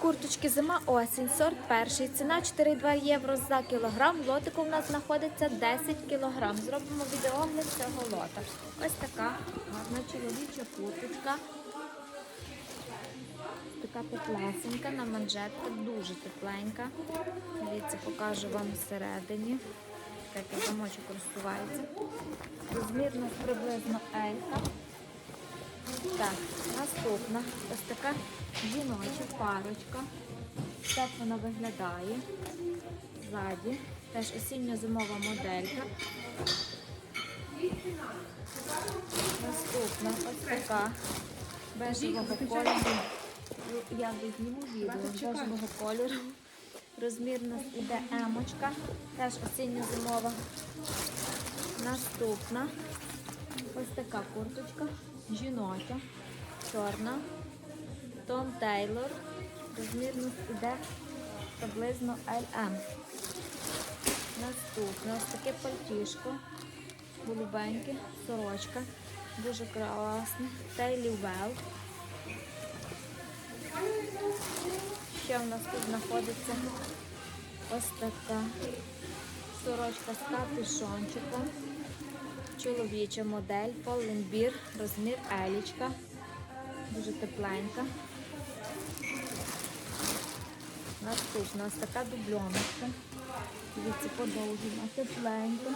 Курточки зима осінь, сорт перший. Ціна 4,2 євро за кілограм. Лотику в нас знаходиться 10 кілограм. Зробимо відеогляд цього лота. Ось така гарна чоловіча курточка. Така теплесенька на манжетках, дуже тепленька. Дивіться, покажу вам всередині. Так як замочок розсувається. Розмір у нас приблизно елька. Так, наступна ось така жіноча парочка. Так вона виглядає. Ззаді. Теж осінньо-зимова моделька. Наступна ось така бежевого кольору. Я візьму відео бежевого кольору. Розмір у нас іде емочка. Теж осінньо-зимова. Наступна ось така курточка. Жіноча, чорна. Том Тейлор. Розмірність іде приблизно LM. Наступне ось таке пальтішко. Голубеньке, сорочка. Дуже класне. Тейлі Well. Ще в нас тут знаходиться ось така сорочка з капюшончиком. Чоловіча модель, Полленбір, розмір елічка. Дуже тепленька. Наступна ось така дубльоночка. Дивіться, подовжена, тепленька.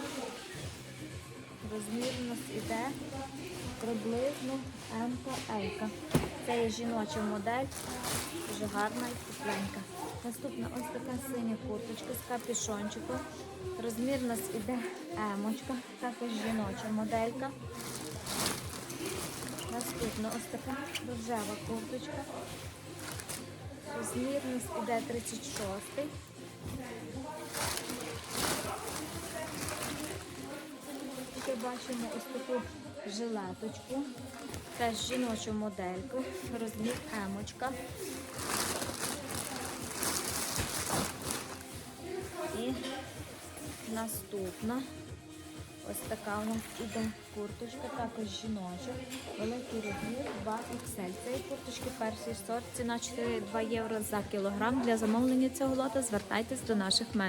Розмір у нас іде приблизно Елька. Це є жіноча модель, дуже гарна і тепленька. Наступна ось така синя курточка з капюшончиком. Розмір у нас іде емочка, також жіноча моделька. Наступна ось така рожева курточка. Розмір у нас іде 36. Ще бачимо ось таку жилеточку. Теж жіночу модельку. Розмір емочка. І наступна. Ось така у нас іде курточка, також жіноча. Великий розмір 2XL. Цієї курточки перший сорт. Ціна 4,2 євро за кілограм. Для замовлення цього лота звертайтесь до наших менеджерів.